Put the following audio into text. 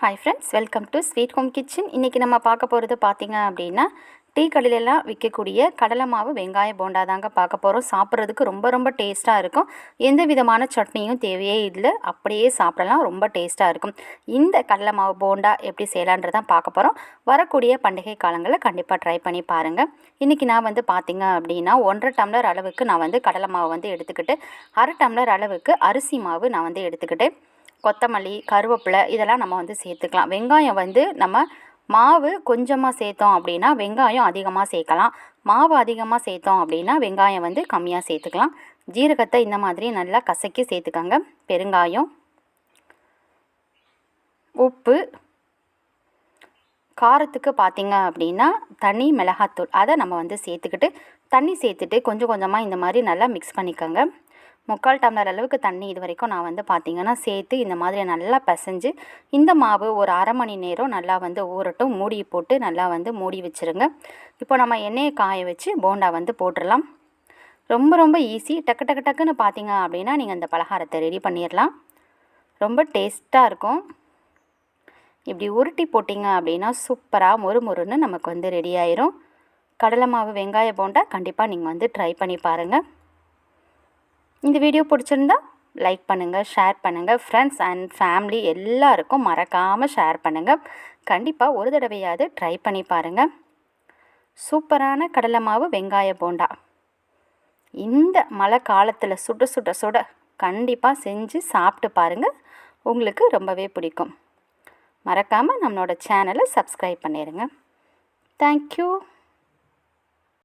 Hi friends welcome to sweet home kitchen இன்றைக்கி நம்ம பார்க்க போகிறது பார்த்தீங்க அப்படின்னா டீ கடையிலலாம் விற்கக்கூடிய கடலை மாவு வெங்காய போண்டா தாங்க பார்க்க போகிறோம் சாப்பிட்றதுக்கு ரொம்ப ரொம்ப டேஸ்ட்டாக இருக்கும். எந்த விதமான சட்னியும் தேவையே இல்லை. அப்படியே சாப்பிடலாம். ரொம்ப டேஸ்ட்டாக இருக்கும். இந்த கடலை மாவு போண்டா எப்படி செய்யலான்றதான் பார்க்க போகிறோம் வரக்கூடிய பண்டிகை காலங்களில் கண்டிப்பாக ட்ரை பண்ணி பாருங்கள் இன்றைக்கி நான் வந்து பார்த்தீங்க அப்படின்னா ஒன்றரை டம்ளர் அளவுக்கு நான் வந்து கடலை மாவு வந்து எடுத்துக்கிட்டு அரை டம்ளர் அளவுக்கு அரிசி மாவு நான் வந்து எடுத்துக்கிட்டேன் கொத்தமல்லி கருவேப்பிலை இதெல்லாம் நம்ம வந்து சேர்த்துக்கலாம். வெங்காயம் வந்து நம்ம மாவு கொஞ்சமாக சேர்த்தோம் அப்படின்னா வெங்காயம் அதிகமாக சேர்க்கலாம். மாவு அதிகமாக சேர்த்தோம் அப்படின்னா வெங்காயம் வந்து கம்மியாக சேர்த்துக்கலாம். ஜீரகத்தை இந்த மாதிரி நல்லா கசக்கி சேர்த்துக்கோங்க. பெருங்காயம் உப்பு காரத்துக்கு பார்த்தீங்க அப்படின்னா தனி மிளகாத்தூள். அதை நம்ம வந்து சேர்த்துக்கிட்டு தண்ணி சேர்த்துட்டு கொஞ்சம் கொஞ்சமாக இந்த மாதிரி நல்லா மிக்ஸ் பண்ணிக்கோங்க. முக்கால் டம்ளர் அளவுக்கு தண்ணி இது வரைக்கும் நான் வந்து பார்த்திங்கன்னா சேர்த்து இந்த மாதிரி நல்லா பிசைஞ்சு இந்த மாவு ஒரு அரை மணி நேரம் நல்லா வந்து ஊறட்டும். மூடி போட்டு நல்லா வந்து மூடி வச்சுருங்க. இப்போ நம்ம எண்ணெயை காய வச்சு போண்டா வந்து போட்டுடலாம். ரொம்ப ரொம்ப ஈஸி. டக்கு டக்கு டக்குன்னு பார்த்தீங்க அப்படின்னா நீங்கள் இந்த பலகாரத்தை ரெடி பண்ணிடலாம். ரொம்ப டேஸ்ட்டாக இருக்கும். இப்படி உருட்டி போட்டிங்க அப்படின்னா சூப்பராக மொறு மொறுன்னு நமக்கு வந்து ரெடி ஆயிரும். கடலை மாவு வெங்காய போண்டா கண்டிப்பாக நீங்கள் வந்து ட்ரை பண்ணி பாருங்கள் இந்த வீடியோ பிடிச்சிருந்தா லைக் பண்ணுங்கள் ஷேர் பண்ணுங்கள் ஃப்ரெண்ட்ஸ் அண்ட் ஃபேமிலி எல்லாருக்கும் மறக்காமல் ஷேர் பண்ணுங்கள் கண்டிப்பாக ஒரு தடவையாவது ட்ரை பண்ணி பாருங்கள் சூப்பரான கடலை மாவு வெங்காய போண்டா. இந்த மழை காலத்தில் சுட சுட சுட கண்டிப்பாக செஞ்சு சாப்பிட்டு பாருங்கள் உங்களுக்கு ரொம்பவே பிடிக்கும். மறக்காமல் நம்மளோட சேனலை சப்ஸ்கிரைப் பண்ணிடுங்க தேங்க்யூ